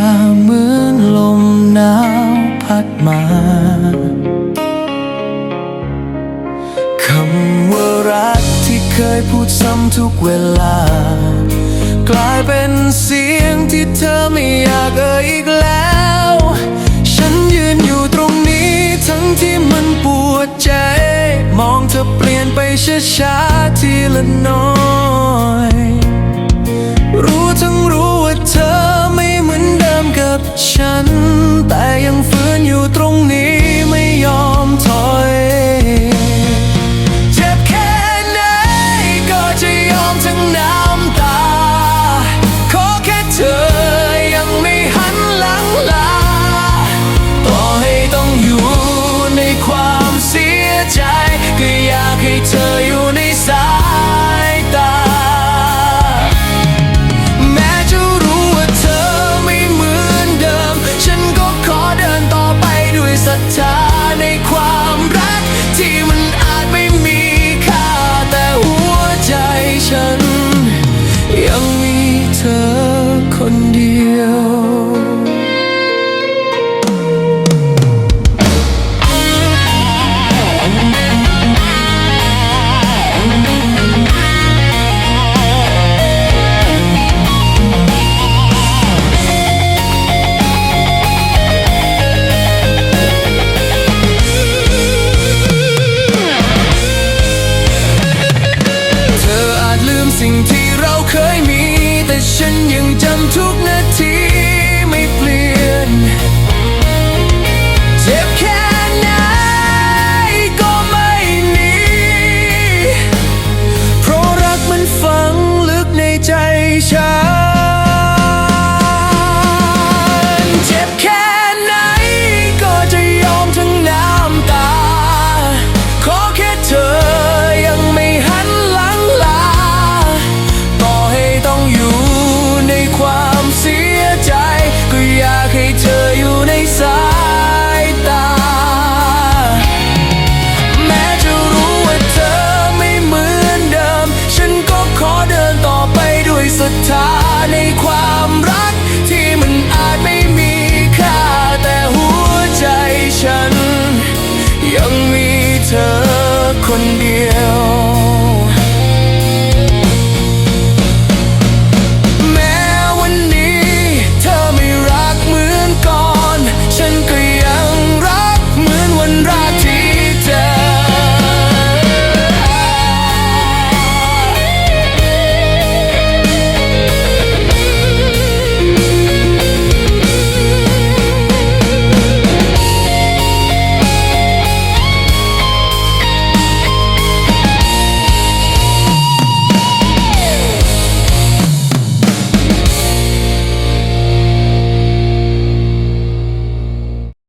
าเหมือนลมหนาวพัดมาคำว่ารักที่เคยพูดซ้ำทุกเวลา กลายเป็นเสียงที่เธอไม่อยากเอ่ยอีกแล้ว ฉันยืนอยู่ตรงนี้ทั้งที่มันปวดใจ มองเธอเปลี่ยนไปช้าๆทีละน้อย ยังมีเธอคนเดียว